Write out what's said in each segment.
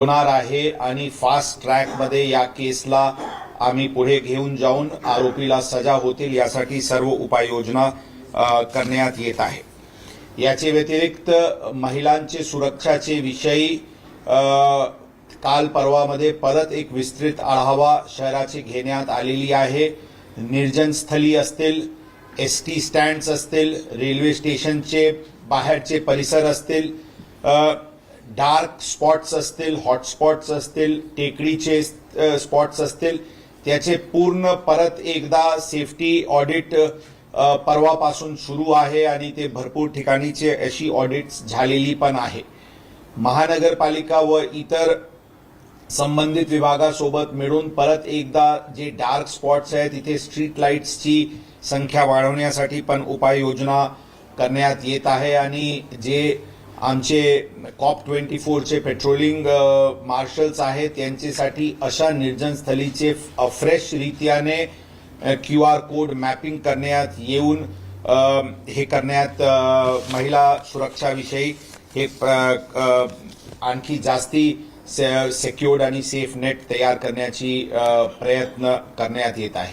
होणार आहे आणि फास्ट ट्रॅकमध्ये या केसला आम्ही पुढे घेऊन जाऊन आरोपीला सजा होतील यासाठी सर्व उपाययोजना करण्यात येत आहे. याचे व्यतिरिक्त महिलांचे सुरक्षाचे विषयी काल परवामध्ये परत एक विस्तृत आढावा शहराची घेण्यात आलेली आहे. निर्जन स्थली असतील एस टी स्टँड्स असतील रेल्वे स्टेशनचे बाहेरचे परिसर असतील डार्क स्पॉट्स असतील हॉटस्पॉट्स असतील टेकडीचे स्पॉट्स असतील त्याचे पूर्ण परत एकदा सेफ्टी ऑडिट परवापासून सुरू आहे आणि ते भरपूर ठिकाणीचे अशी ऑडिट्स झालेली पण आहे. महानगरपालिका व इतर संबंधित विभागासोबत मिळून परत एकदा जे डार्क स्पॉट्स आहेत तिथे स्ट्रीट लाईट्सची संख्या वाढवण्यासाठी पण उपाययोजना करण्यात येत आहे आणि जे आमचे कॉप ट्वेंटी फोरचे पेट्रोलिंग मार्शल्स आहेत त्यांच्यासाठी अशा निर्जनस्थलीचे फ्रेश रीत्याने क्यू आर कोड मॅपिंग करण्यात येऊन हे करण्यात महिला सुरक्षाविषयी हे प्र- आणखी जास्ती से सेक्युर्ड आणि सेफ नेट तयार करण्याची प्रयत्न करण्यात येत आहे.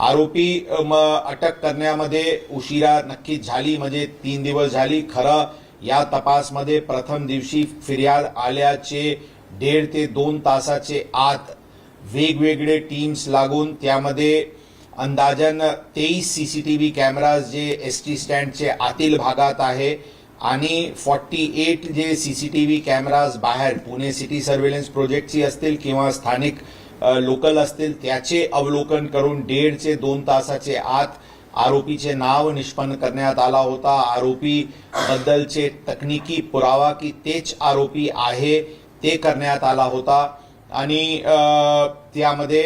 आरोपी अटक करण्यामध्ये उशिरा नक्कीच झाली म्हणजे तीन दिवस झाली. खरं या तपासमध्ये प्रथम दिवशी फिर्याद आल्याचे दीड ते दोन तासाचे आत वेगवेगळे टीम्स लागून त्यामध्ये अंदाजन तेईस व्ही कॅमेराज जे एस टी स्टँडचे आतील भागात आहे आणि फॉर्टी एट जे C C T V cameras Pune Pune city surveillance प्रोजेक्टची असतील किंवा स्थानिक लोकल असतील त्याचे अवलोकन करून दीडचे दोन तासाचे आत आरोपीचे नाव निष्पन्न करण्यात आला होता. आरोपी बद्दलचे तकनिकी पुरावा की तेच आरोपी आहे ते करण्यात आला होता. आणि त्यामध्ये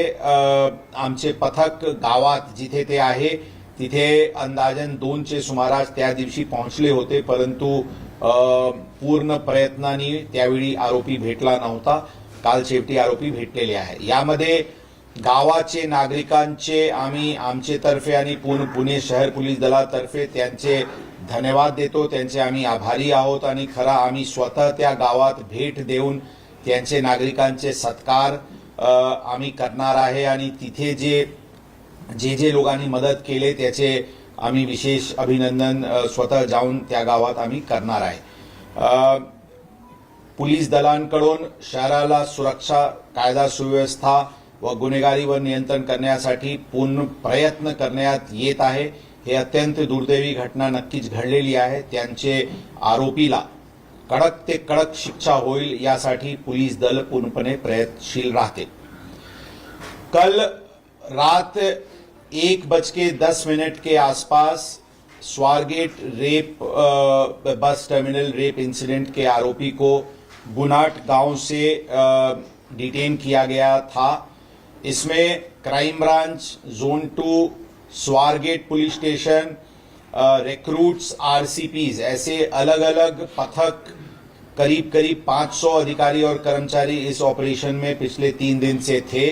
आमचे पथक गावात जिथे ते आहे तिथे अंदाजन दोनचे सुमारास त्या दिवशी पोहोचले होते. परंतु पूर्ण प्रयत्नांनी त्यावेळी आरोपी भेटला नव्हता. काल शेवटी आरोपी भेटलेले आहे. यामध्ये गावाचे नागरिकांचे आम्ही आमचे तर्फे आणि पुणे पुणे शहर पोलीस दलातर्फे त्यांचे धन्यवाद देतो. त्यांचे आम्ही आभारी आहोत आणि खरा आम्ही स्वतः त्या गावात भेट देऊन त्यांचे नागरिकांचे सत्कार आम्ही करणार आहे आणि तिथे जे जे जे लोकांनी मदत केले त्याचे आम्ही विशेष अभिनंदन स्वतः जाऊन त्या गावात आम्ही करणार आहे. पोलीस दलांकडून शहराला सुरक्षा कायदा सुव्यवस्था व गुन्हेगारीवर नियंत्रण करण्यासाठी पूर्ण प्रयत्न करण्यात येत आहे. हे अत्यंत दुर्दैवी घटना नक्कीच घडलेली आहे. त्यांचे आरोपीला कडक ते कडक शिक्षा होईल यासाठी पोलीस दल पूर्णपणे प्रयत्नशील राहते. कल रात एक बज के दस मिनट के आसपास Swargate rape bus terminal rape incident के आरोपी को गुनाट गांव से डिटेन किया गया था। इसमें crime branch zone two Swargate police station recruits RCPs ऐसे अलग अलग पथक करीब करीब 500 अधिकारी और कर्मचारी इस ऑपरेशन में पिछले तीन दिन से थे।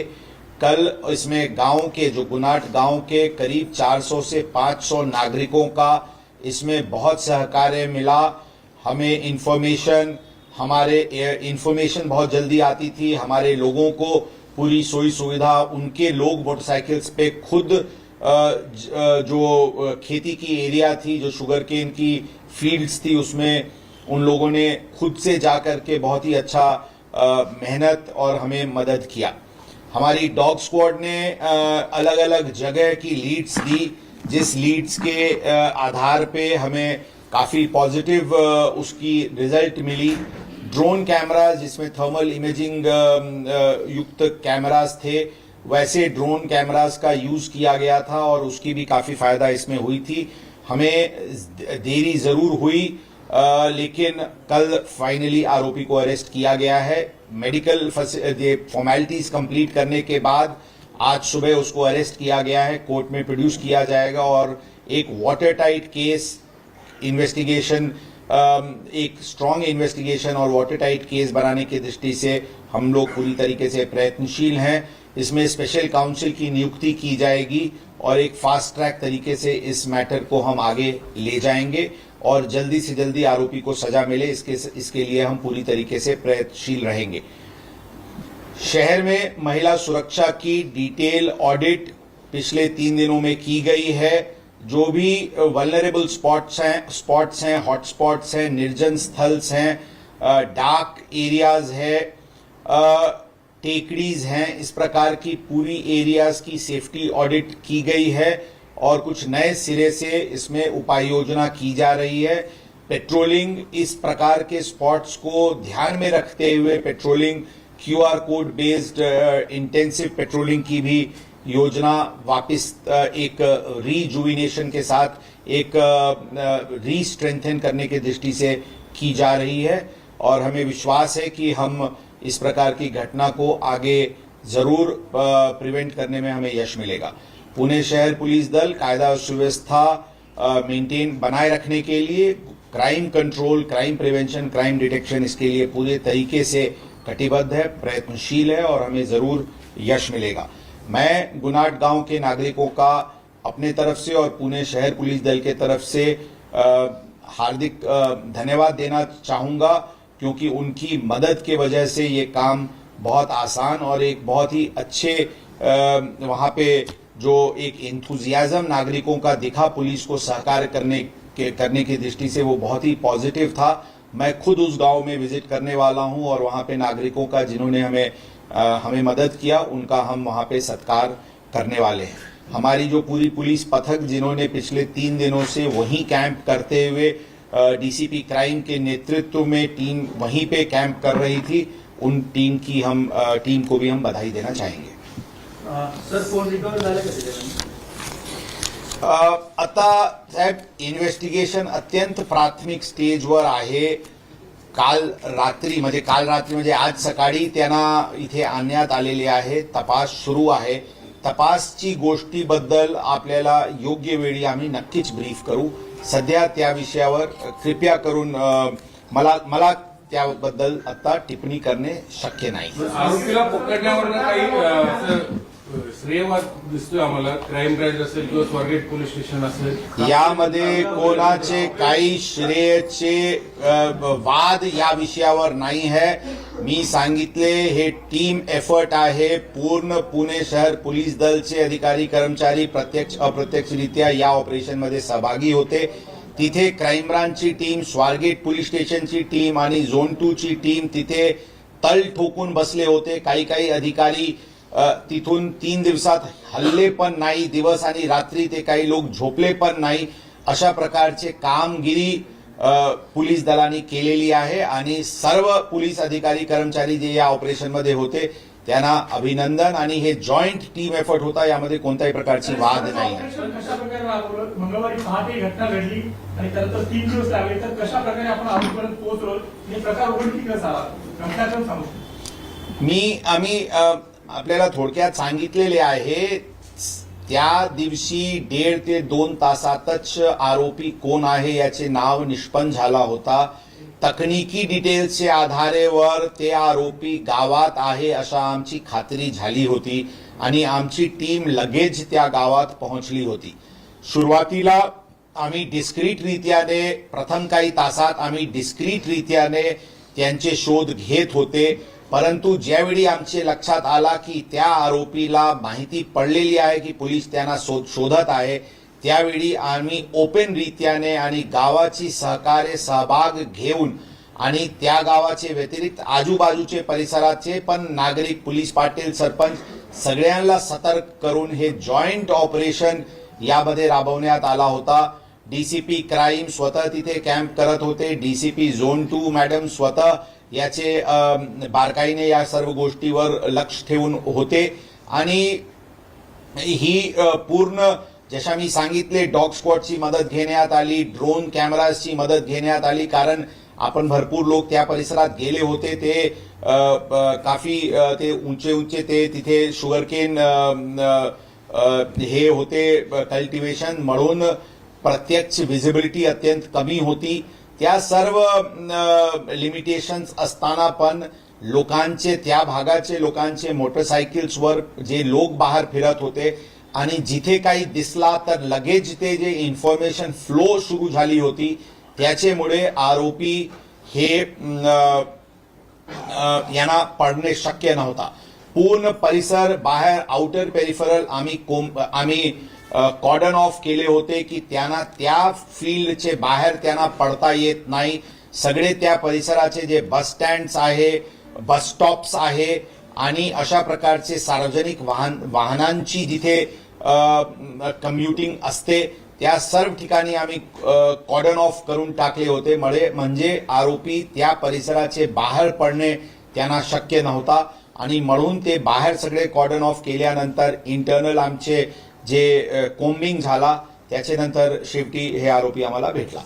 कल इसमें गाँव के, जो गुनाट गाँव के करीब 400 से 500 नागरिकों का इसमें बहुत सहकार्य मिला। हमें इंफॉर्मेशन हमारे इंफॉर्मेशन बहुत जल्दी आती थी। हमारे लोगों को पूरी सोई सुविधा उनके लोग मोटरसाइकिल्स पे खुद ज- खेती की एरिया थी, जो शुगर केन की फील्ड्स थी, उसमें उन लोगों ने खुद से जा करके बहुत ही अच्छा मेहनत और हमें मदद किया। हमारी डॉग स्क्वाड ने अलग अलग जगह की लीड्स दी, जिस लीड्स के आधार पे हमें काफ़ी पॉजिटिव उसकी रिज़ल्ट मिली। ड्रोन कैमराज जिसमें थर्मल इमेजिंग युक्त कैमराज थे वैसे ड्रोन कैमराज का यूज़ किया गया था और उसकी भी काफ़ी फ़ायदा इसमें हुई थी। हमें देरी ज़रूर हुई अ, लेकिन कल फाइनली आरोपी को अरेस्ट किया गया है। मेडिकल फॉर्मेलिटीज कंप्लीट करने के बाद आज सुबह उसको अरेस्ट किया गया है कोर्ट में प्रोड्यूस किया जाएगा और एक वाटर टाइट केस इन्वेस्टिगेशन एक स्ट्रांग इन्वेस्टिगेशन और वाटर टाइट केस बनाने की दृष्टि से हम लोग पूरी तरीके से प्रयत्नशील हैं। इसमें स्पेशल काउंसिल की नियुक्ति की जाएगी और एक फास्ट ट्रैक तरीके से इस मैटर को हम आगे ले जाएँगे और जल्दी से जल्दी आरोपी को सजा मिले। इसके इसके लिए हम पूरी तरीके से प्रयत्नशील रहेंगे। शहर में महिला सुरक्षा की डिटेल ऑडिट पिछले तीन दिनों में की गई है। जो भी वल्नरेबल स्पॉट्स हैं स्पॉट्स हैं हॉटस्पॉट्स हैं, निर्जन स्थल्स हैं डार्क एरियाज़ है टेकड़ीज हैं, इस प्रकार की पूरी एरियाज़ की सेफ्टी ऑडिट की गई है और कुछ नए सिरे से इसमें उपाय योजना की जा रही है। पेट्रोलिंग इस प्रकार के स्पॉट्स को ध्यान में रखते हुए patrolling QR code based intensive patrolling की भी योजना वापस एक रीजुविनेशन के साथ एक री स्ट्रेंथन करने की दृष्टि से की जा रही है। और हमें विश्वास है कि हम इस प्रकार की घटना को आगे ज़रूर प्रिवेंट करने में हमें यश मिलेगा। पुणे शहर पुलिस दल कायदा और सुव्यवस्था मेंटेन बनाए रखने के लिए crime control crime prevention crime detection इसके लिए पूरे तरीके से कटिबद्ध है, प्रयत्नशील है और हमें ज़रूर यश मिलेगा। मैं गुनाट गाँव के नागरिकों का अपने तरफ़ से और पुणे शहर पुलिस दल के तरफ़ से हार्दिक धन्यवाद देना चाहूँगा, क्योंकि उनकी मदद के वजह से ये काम बहुत आसान और एक बहुत ही अच्छे वहाँ पे जो एक इंथुजियाज्म नागरिकों का दिखा पुलिस को सहकार करने के, करने की दृष्टि से वो बहुत ही पॉजिटिव था। मैं खुद उस गाँव में विज़िट करने वाला हूँ और वहाँ पे नागरिकों का, जिन्होंने हमें हमें मदद किया उनका हम वहाँ पे सत्कार करने वाले हैं। हमारी जो पूरी पुलिस पथक जिन्होंने पिछले तीन दिनों से वहीं कैंप करते हुए डीसीपी क्राइम के नेतृत्व में टीम वहीं पे कैंप कर रही थी उन टीम की हम टीम को भी हम बधाई देना चाहेंगे। आता साहेब इन्व्हेस्टिगेशन अत्यंत प्राथमिक स्टेज स्टेजवर आहे। काल रात्री म्हणजे काल रात्री म्हणजे आज सकाळी त्यांना इथे आणण्यात आलेले आहे. तपास सुरू आहे. तपासची गोष्टीबद्दल आपल्याला योग्य वेळी आम्ही नक्कीच ब्रीफ करू. सध्या त्या विषयावर कृपया करून मला मला त्याबद्दल आता टिप्पणी करणे शक्य नाही. श्रेयवाद दिसतोय आम्हाला. क्राईम ब्रँच असेल किंवा स्वारगेट पोलीस स्टेशन असेल. यामध्ये कोणाचे काही श्रेयचे वाद या विषयावर नाही है मी सांगितले हे टीम एफर्ट आहे. पूर्ण पुणे शहर पोलीस दलचे अधिकारी कर्मचारी प्रत्यक्ष अप्रत्यक्षरित्या या ऑपरेशनमध्ये सहभागी होते. तिथे क्राईम ब्रांचची टीम स्वारगेट पोलीस स्टेशनची टीम आणि झोन टूची टीम तिथे तल ठोकून बसले होते. काही काही अधिकारी तिथून तीन दिवसात हल्ले पण नाही दिवस आणि रात्री ते काही लोक झोपले पण नाही. अशा प्रकारचे कामगिरी पोलीस दलाने केलेली आहे आणि सर्व पोलीस अधिकारी कर्मचारी जे या ऑपरेशनमध्ये होते त्यांना अभिनंदन आणि हे जॉईंट टीम एफर्ट होता यामध्ये कोणत्याही प्रकारची वाद नाही. मी आम्ही आपल्याला थोडक्यात सांगितलेले आहे त्या दिवशी दीड ते दोन तासातच आरोपी कोण आहे याचे नाव निष्पन्न झाला होता. तकनिकी डिटेल्सच्या आधारेवर ते आरोपी गावात आहे अशा आमची खात्री झाली होती आणि आमची टीम लगेच त्या गावात पोहोचली होती. सुरुवातीला आम्ही डिस्क्रीटरित्याने प्रथम काही तासात आम्ही डिस्क्रीटरित्याने त्यांचे शोध घेत होते. परंतु ज्यावेळी आमचे लक्षात आला की त्या आरोपीला माहिती पडलेली आहे की पोलीस त्यांना शोध शोधत आहे त्यावेळी आम्ही ओपन रीत्याने आणि गावाची सहकार्य सहभाग घेऊन आणि त्या गावाचे व्यतिरिक्त आजूबाजूचे परिसराचे पण नागरिक पोलीस पाटील सरपंच सगळ्यांना सतर्क करून हे जॉईंट ऑपरेशन यामध्ये राबवण्यात आला होता. डीसीपी क्राईम स्वतः तिथे कॅम्प करत होते. डीसीपी झोन टू मॅडम स्वतः याचे बारकाईने या सर्व गोष्टीवर लक्ष ठेवून होते. आणि ही पूर्ण जशा मी सांगितले डॉग स्क्वॉडची मदत घेण्यात आली ड्रोन कॅमेराजची मदत घेण्यात आली कारण आपण भरपूर लोक त्या परिसरात गेले होते. ते काफी ते उंचे उंचे ते तिथे शुगरकेन हे होते कल्टिवेशन म्हणून प्रत्यक्ष व्हिजिबिलिटी अत्यंत कमी होती. त्या सर्व लिमिटेशन्स असताना पण लोकांचे त्या भागाचे लोकांचे मोटरसायकल्सवर जे लोक बाहेर फिरत होते आणि जिथे काही दिसला तर लगेच ते जे इन्फॉर्मेशन फ्लो सुरू झाली होती त्याच्यामुळे आरोपी हे यांना पडणे शक्य नव्हता. पूर्ण परिसर बाहेर आउटर पेरिफरल आम्ही कोम आम्ही कॉर्डन ऑफ केले होते की त्यांना त्या फील्डचे बाहेर त्यांना पडता येत नाही. सगळे त्या परिसराचे जे बस स्टँड्स आहे बस स्टॉप्स आहे आणि अशा प्रकारचे सार्वजनिक वाहन वाहनांची जिथे कम्युटिंग असते त्या सर्व ठिकाणी आम्ही कॉर्डन ऑफ करून टाकले होते. मळे म्हणजे आरोपी त्या परिसराचे बाहेर पडणे त्यांना शक्य नव्हता. आणि म्हणून ते बाहेर सगळे कॉर्डन ऑफ केल्यानंतर इंटरनल आमचे जे कोम्बिंग झाला त्याच्यानंतर शेवटी हे आरोपी आम्हाला भेटला.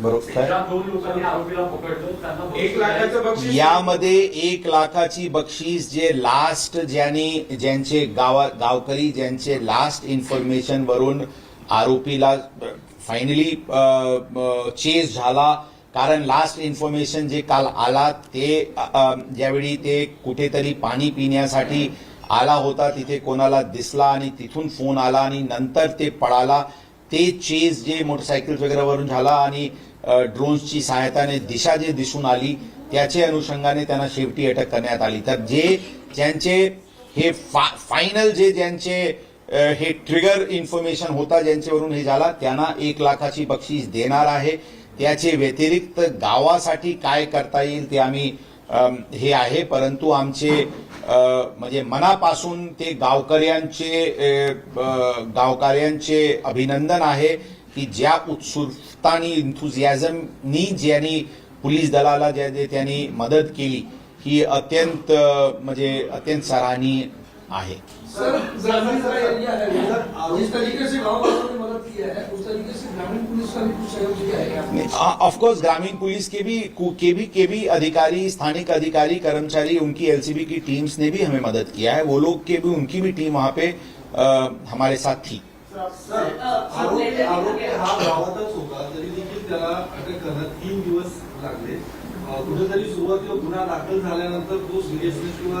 बरोबर ज्या दोन लोकांनी आरोपीला पकडलं त्यांना बक्षीस एक लाखाचं बक्षीस? यामध्ये एक लाखाची बक्षीस जे लास्ट ज्यांनी ज्यांचे गावा गावकरी ज्यांचे लास्ट इन्फॉर्मेशन वरून आरोपीला फायनली चेस झाला कारण लास्ट इन्फॉर्मेशन जे काल आला ते ज्यावेळी ते कुठेतरी पाणी पिण्यासाठी आला होता तिथे कोणाला दिसला आणि तिथून फोन आला आणि नंतर ते पळाला ते चेस जे मोटरसायकल वगैरेवरून झाला आणि ड्रोन्सची सहायताने दिशा जे दिसून आली त्याचे अनुषंगाने त्यांना शेवटी अटक करण्यात आली. तर जे ज्यांचे हे फा, फायनल जे ज्यांचे हे ट्रिगर इन्फॉर्मेशन होता ज्यांच्यावरून हे झाला त्यांना एक लाखाची बक्षीस देणार आहे. त्याचे व्यतिरिक्त गावासाठी काय करता येईल ते आम्ही हे आहे. परंतु आमचे म्हणजे मनापासून ते गावकऱ्यांचे गावकऱ्यांचे अभिनंदन आहे की ज्या उत्सुकतानी इन्थुझियाझमनी ज्यांनी पोलीस दलाला ज्या त्यांनी मदत केली ही अत्यंत म्हणजे अत्यंत सराहनीय आहे सर ग्रामीण का एरिया है उधर जिस तरीके से गांव वालों ने मदद किया है उस तरीके से ग्रामीण पुलिस का भी कुछ सहयोग दिया है क्या ऑफकोर्स ग्रामीण पुलिस के भी के भी के भी अधिकारी स्थानिक अधिकारी कर्मचारी उनकी एलसीबी की टीम्स ने भी हमें मदद किया है। वो लोग के भी उनकी भी टीम वहाँ पे अ, हमारे साथ थी। सर आरोपी आरोपी हा गावातच होता तरी देखील त्याला अटक करण्यात तीन दिवस लागले अं, कुठेतरी सुरुवातीला गुन्हा दाखल झाल्यानंतर तो सिरियसनेस किंवा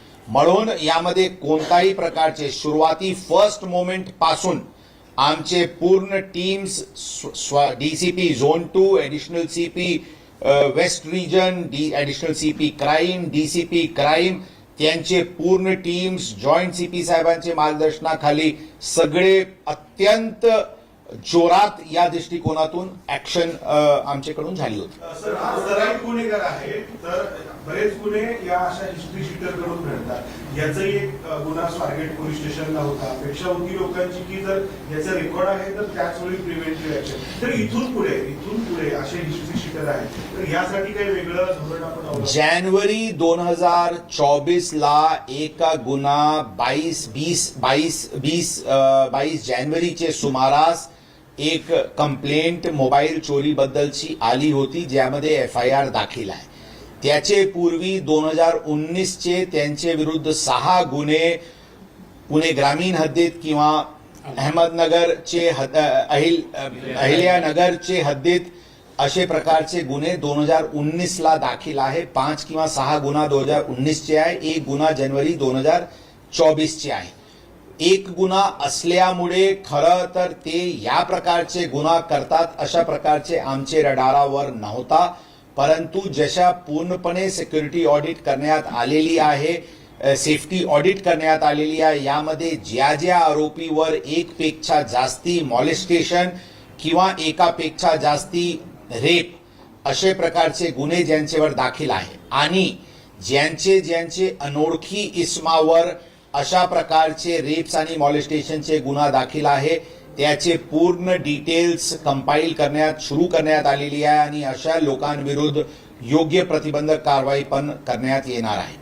म्हणून यामध्ये कोणताही प्रकारचे सुरुवाती फर्स्ट मोमेंटपासून आमचे पूर्ण teams DCP zone two additional CP west region D additional CP crime DCP crime त्यांचे पूर्ण टीम्स जॉईंट सीपी साहेबांचे मार्गदर्शनाखाली सगळे अत्यंत जोरात या दृष्टिकोनातून ऍक्शन आमच्याकडून झाली होती. गुन्हेगार आहे तर बरेच गुन्हे या अशा हिस्ट्री शीटरकडून घडतात. याचाही एक गुन्हा स्वारगेट पोलीस स्टेशनला होता. अपेक्षा होती लोकांची की जर याचा रेकॉर्ड आहे तर त्याच वेळी प्रिव्हेंटिव्ह ऍक्शन तर इथून पुढे इथून पुढे असे हिस्ट्री शीटर आहेत. तर यासाठी काही वेगळं धोरण आपण? जानेवारी दोन हजार चौबीस ला एक गुन्हा बाईस बीस बाईस बीस बाईस जानेवारीचे सुमारास एक कंप्लेंट मोबाईल चोरीबद्दलची आली होती ज्यामध्ये एफ आय आर दाखल आहे. त्याचे पूर्वी दोन हजार उन्नीसचे त्यांचे विरुद्ध सहा गुन्हे पुणे ग्रामीण हद्दीत किंवा अहमदनगरचे हद- अहिल अहिल्यानगरचे हद्दीत असे प्रकारचे गुन्हे दोन हजार उन्नीसला दाखल आहे. पाच किंवा सहा गुन्हा दोन हजार उन्नीसचे आहे. एक गुन्हा जानेवारी दोन हजार चोवीसचे आहे. एक गुन्हा असल्यामुळे खरं तर ते या प्रकारचे गुन्हा करतात अशा प्रकारचे आमचे रडारावर नव्हता. परंतु जशा पूर्णपणे सिक्युरिटी ऑडिट करण्यात आलेली आहे सेफ्टी ऑडिट करण्यात आलेली आहे यामध्ये ज्या ज्या आरोपीवर एकपेक्षा जास्ती मॉलेस्टेशन किंवा एकापेक्षा जास्ती रेप असे प्रकारचे गुन्हे ज्यांच्यावर दाखल आहे. आणि ज्यांचे ज्यांचे अनोळखी इस्मावर अशा प्रकारचे रेप्स आणि मॉलिस्टेशनचे गुन्हा दाखल आहे. त्याचे पूर्ण डिटेल्स कंपाईल करण्यात सुरू करण्यात आलेली आहे आणि अशा लोकांविरुद्ध योग्य प्रतिबंधक कारवाई पण करण्यात येणार आहे.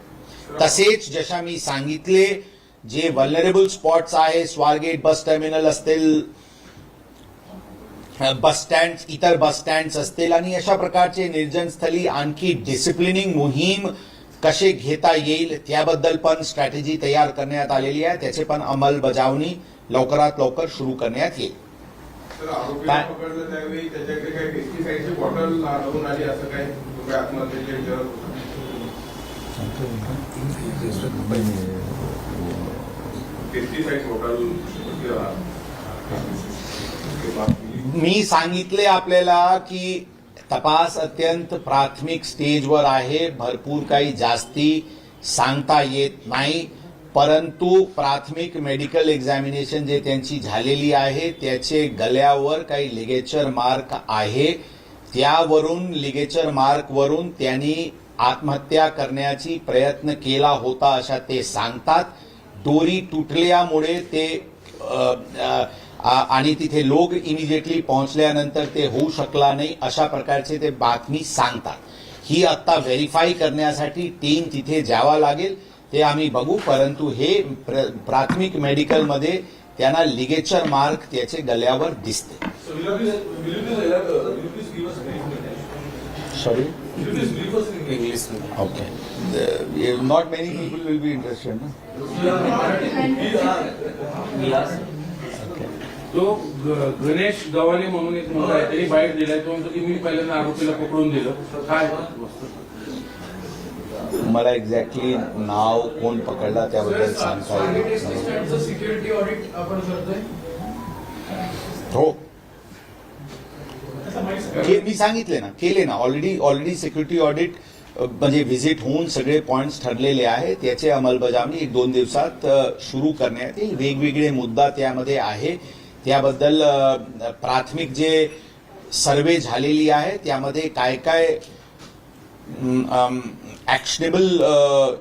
तसेच जशा मी सांगितले जे वल्नरेबल स्पॉट्स आहे स्वारगेट बस टर्मिनल असतील बस स्टँड इतर बस स्टँड असतील आणि अशा प्रकारचे निर्जनस्थळी आणखी डिसिप्लिनिंग मोहीम कसे घेता येईल त्याबद्दल पण स्ट्रॅटेजी तयार करण्यात आलेली आहे. त्याचे पण अंमलबजावणी लवकरात लवकर सुरू करण्यात येईल. बॉटल मी सांगितले आपल्याला की तपास अत्यंत प्राथमिक स्टेजवर आहे. भरपूर काही जास्ती सांगता येत नाही. परंतु प्राथमिक मेडिकल एक्झामिनेशन जे त्यांची झालेली आहे त्याचे गल्यावर काही लिगेचर मार्क आहे. त्यावरून लिगेचर मार्कवरून त्यांनी आत्महत्या करण्याची प्रयत्न केला होता अशा ते सांगतात. दोरी तुटल्यामुळे ते आ, आ- आणि तिथे लोक इमिजिएटली पोहोचल्यानंतर ते होऊ शकला नाही अशा प्रकारचे ते बातमी सांगतात. ही आता व्हेरीफाय करण्यासाठी टीम तिथे जावा लागेल ते आम्ही बघू परंतु हे प्र- प्राथमिक मेडिकलमध्ये त्यांना लिगेचर मार्क त्याचे गल्यावर दिसते? Sorry? Okay not many people will be interested ना. तो गणेश गव्हाणे म्हणून एक मुलगा आहे त्यांनी बाईट दिलाय तो म्हणतो की मी पहिल्यांदा आरोपीला पकडून दिलं. काय? मला एक्झॅक्टली नाव कोण पकडला त्याबद्दल सांगता. सिक्युरिटी ऑडिट आपण करतोय. हो. तसं माहिती के- मी सांगितले ना केले ना. ऑलरेडी ऑलरेडी सिक्युरिटी ऑडिट म्हणजे व्हिजिट होऊन सगळे पॉइंट्स ठरलेले आहेत. त्याची अंमलबजावणी एक दोन दिवसात सुरू करण्यात येईल. वेगवेगळे मुद्दा त्यामध्ये आहे. त्याबद्दल प्राथमिक जे सर्वे झालेली आहे त्यामध्ये काय काय ॲक्शनेबल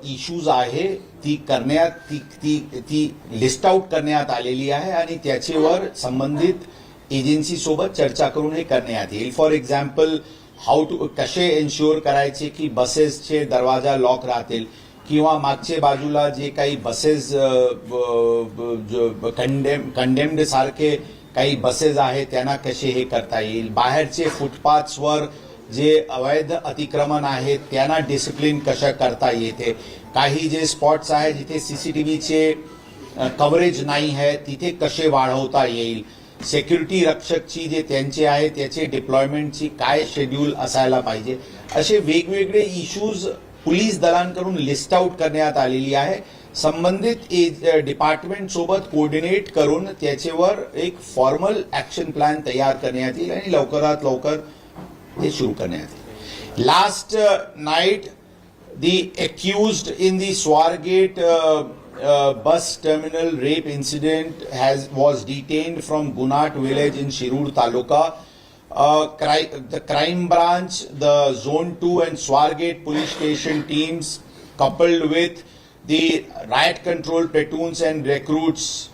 इश्यूज आहे ती करण्यात ती ती ती लिस्ट आउट करण्यात आलेली आहे आणि त्याच्यावर संबंधित एजन्सीसोबत चर्चा करून हे करण्यात येईल. फॉर एक्झाम्पल हाऊ टू कसे एन्श्युअर करायचे की बसेसचे दरवाजा लॉक राहतील? किंवा मागच्या बाजूला जे काही बसेस कंडेम कंडेम्ड सारखे काही बसेस आहेत त्यांना कसे हे करता येईल? बाहेरचे फुटपाथ्सवर जे अवैध अतिक्रमण आहेत त्यांना डिसिप्लिन कशा करता येते? काही जे स्पॉट्स आहेत जिथे सी सी टी व्हीचे कव्हरेज नाही आहे तिथे कसे वाढवता येईल? सेक्युरिटी रक्षकची जे त्यांचे आहे त्याचे डिप्लॉयमेंटची काय शेड्यूल असायला पाहिजे? असे वेगवेगळे इश्यूज पोलीस दलांकडून लिस्ट आउट करण्यात आलेली आहे संबंधित डिपार्टमेंट सोबत कोऑर्डिनेट करून त्याच्यावर एक फॉर्मल ऍक्शन प्लॅन तयार करण्यात येईल आणि लवकरात लवकर ते सुरू करण्यात येईल last night the accused in the Swargate bus terminal bus terminal rape incident has was detained from Gunat village in Shirur Taluka. Uh, cri- the crime branch, the Zone 2 and Swargate police station teams, coupled with the riot control platoons and recruits,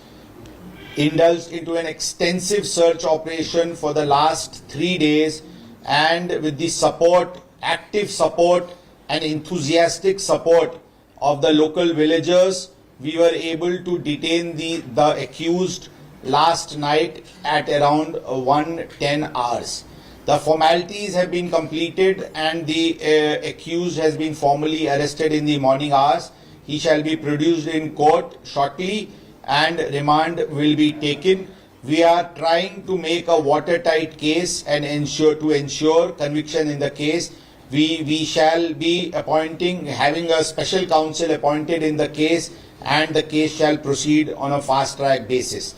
indulged into an extensive search operation for the last three days and with the support, active support and enthusiastic support of the local villagers, we were able to detain the, the accused last night at around uh, 1:10 hours. The formalities have been completed and the uh, accused has been formally arrested in the morning hours. He shall be produced in court shortly and remand will be taken. We are trying to make a watertight case and ensure to ensure conviction in the case. We we shall be appointing having a special counsel appointed in the case and the case shall proceed on a fast track basis.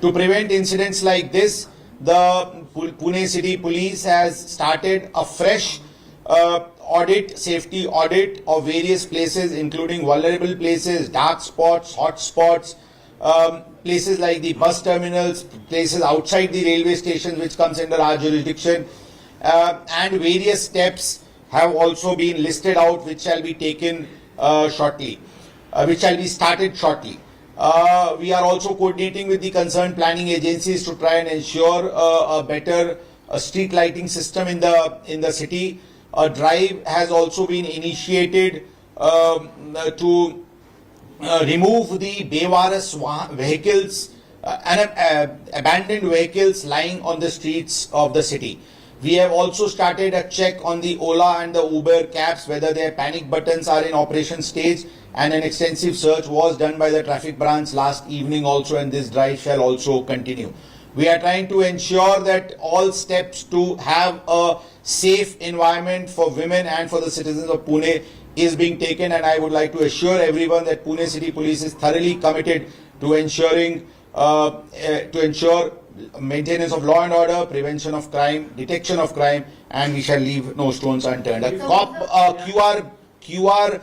To prevent incidents like this, the Pune City Police has started a fresh uh, audit, safety audit of various places, including vulnerable places, dark spots, hot spots, um, places like the bus terminals, places outside the railway stations, which comes under our jurisdiction, uh, and various steps have also been listed out, which shall be taken uh, shortly, uh, which shall be started shortly. Uh, we are also coordinating with the concerned planning agencies to try and ensure uh, a better uh, street lighting system in the in the city. A drive has also been initiated um, to uh, remove the Bevaras vehicles uh, and uh, abandoned vehicles lying on the streets of the city. We have also started a check on the Ola and the Uber cabs whether their panic buttons are in operation stage and an extensive search was done by the traffic branch last evening also and this drive shall also continue. We are trying to ensure that all steps to have a safe environment for women and for the citizens of Pune is being taken and I would like to assure everyone that Pune City Police is thoroughly committed to ensuring uh, uh, to ensure maintenance of law and order, prevention of crime, detection of crime, and we shall leave no stones unturned. A cop, uh, QR QR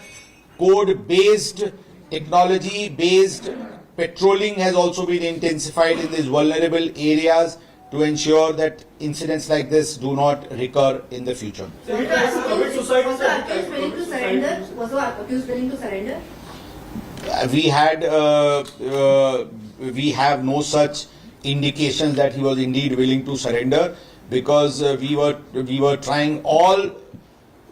code based technology based patrolling has also been intensified in these vulnerable areas to ensure that incidents like this do not recur in the future. So it has commit suicide. Was the accused willing to surrender? Was the accused willing to surrender? We had uh, uh, we have no such indications that he was indeed willing to surrender because uh, we were we were trying all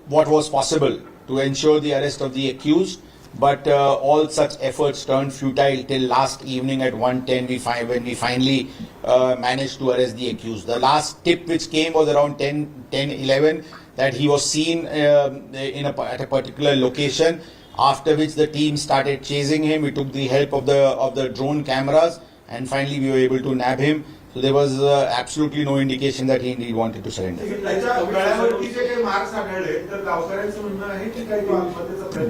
what was possible to ensure the arrest of the accused but uh, all such efforts turned futile till last evening at 1:10 we find when we finally uh, managed to arrest the accused. The last tip which came was around 10 10 11 that he was seen um, in a, at a particular location after which the team started chasing him. We took the help of the of the drone cameras and finally we were able to nab him so there was uh, absolutely no indication that he indeed wanted to surrender.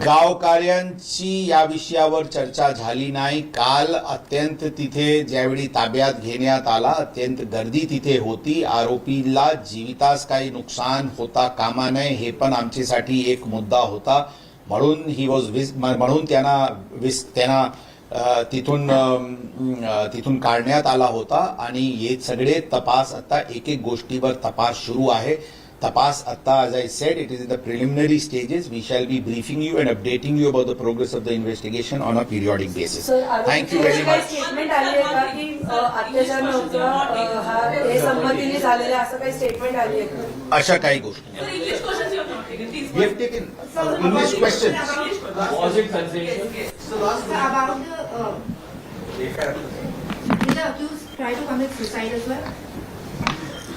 गावकऱ्यांचं या विषयावर चर्चा झाली नाही. काल अत्यंत तिथे ज्यावेळी ताब्यात घेण्यात आला अत्यंत गर्दी तिथे होती. आरोपीला जीवितास काही नुकसान होता कामा नये हे पण आमच्यासाठी एक मुद्दा होता. म्हणून ही वॉज म्हणून त्यांना विस त्यांना तिथून तिथून काढण्यात आला होता आणि हे सगळे तपास आता एक एक गोष्टीवर तपास सुरू आहे. तपास आता as I said it is in the preliminary stages we shall be briefing you and updating you about the progress of the investigation on a periodic basis thank you very much statement आली आहे का की अ, अत्याचार नव्हतं अ, हा हे संमतीने झालेलं असं काही स्टेटमेंट आली आहे का अशा काही गोष्टी English questions you have not taken. These we have taken English questions Was it consensual? So last So about the, uh, did the accused try to commit suicide as well?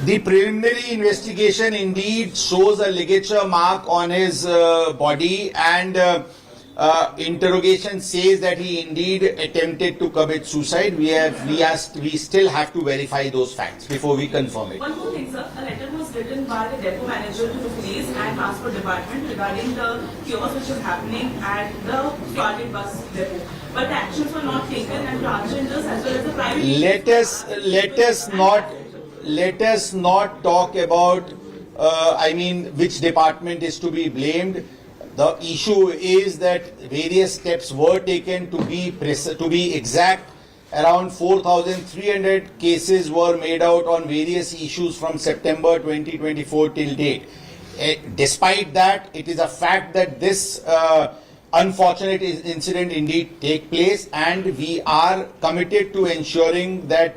The preliminary investigation indeed shows a ligature mark on his uh, body, and uh, uh, interrogation says that he indeed attempted to commit suicide. We have, we asked, we still have to verify those facts before we confirm it. One more thing, sir. A letter was written by the depot manager to the police and transport department regarding the chaos which is happening at the Swargate bus depot. But the actions were not taken and transgenders as well as the private. Let us let us not let us not talk about. Uh, I mean, which department is to be blamed. The issue is that various steps were taken to be to be exact. Around 4,300 cases were made out on various issues from September 2024 till date. Eh, Despite that, it is a fact that this uh, unfortunate incident indeed take place, and we are committed to ensuring that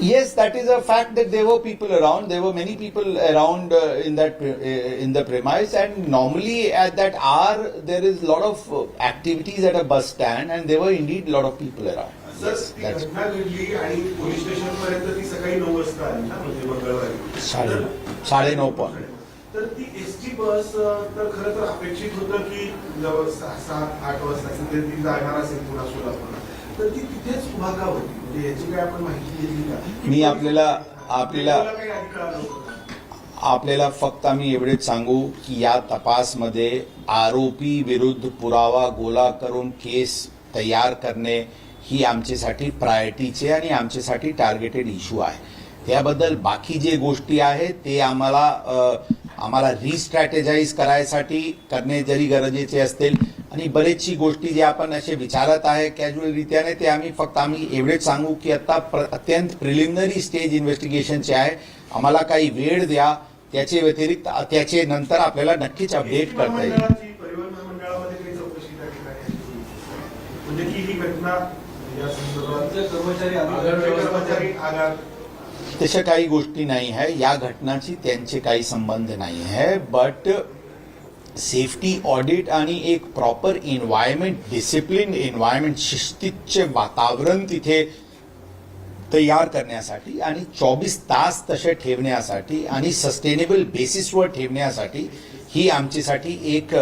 Yes, that is a fact that there were people around. There were many people around uh, in that uh, in the premise, and normally at that hour there is a lot of uh, activities at a bus stand, and there were indeed a lot of people around. Yes, that's- नऊ म्हणजे साडे तर- साडेनऊ पण तर ती S T bus तर खरं तर अपेक्षित होतं की जवळ सहा सात आठ वाजता ती जाणार असेल पुन्हा सोलापूरला तर ती तिथेच उभा का होती म्हणजे मी आपल्याला आपल्याला? आपल्याला फक्त आम्ही एवढेच सांगू की या तपासमध्ये आरोपी विरुद्ध पुरावा गोळा करून केस तयार करणे ही आमच्यासाठी प्रायोरिटीचे आणि आमच्यासाठी टार्गेटेड इश्यू आहे त्याबद्दल बाकी जे गोष्टी आहेत ते आम्हाला आम्हाला रिस्ट्रॅटेजाईज करायसाठी करणे जरी गरजेचे असतील आणि बरेचशी गोष्टी जे आपण असे विचारत आहे कॅज्युअल रित्याने ते आम्ही फक्त आम्ही एवढेच सांगू की आता प्र- अत्यंत प्रिलिमिनरी स्टेज इन्व्हेस्टिगेशनचे आहे आम्हाला काही वेळ द्या. त्याचे व्यतिरिक्त त्याचे नंतर आपल्याला नक्कीच अपडेट करता येईल. म्हणजे ही तशा काही गोष्टी नाही आहे. या घटनाची त्यांचे काही संबंध नाही आहे. बट सेफ्टी ऑडिट आणि एक प्रॉपर एन्व्हायरमेंट डिसिप्लिन एन्व्हायरमेंट शिस्तीचे वातावरण तिथे तयार करण्यासाठी आणि चोवीस तास तसे ठेवण्यासाठी आणि सस्टेनेबल बेसिसवर ठेवण्यासाठी ही आमच्यासाठी एक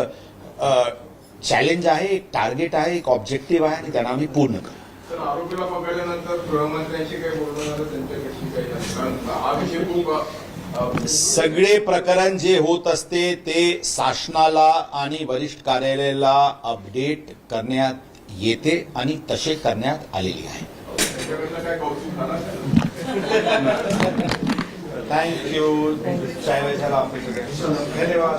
चॅलेंज आहे एक टार्गेट आहे एक ऑब्जेक्टिव्ह आहे आणि त्यांना आम्ही पूर्ण करू. आरोपीला पकडल्यानंतर गृहमंत्र्यांशी काही बोलणं झालं काही हा विषय खूप सगळे प्रकरण जे होत असते ते शासनाला आणि वरिष्ठ कार्यालयाला अपडेट करण्यात येते आणि तसे करण्यात आलेले आहे. थँक्यू धन्यवाद.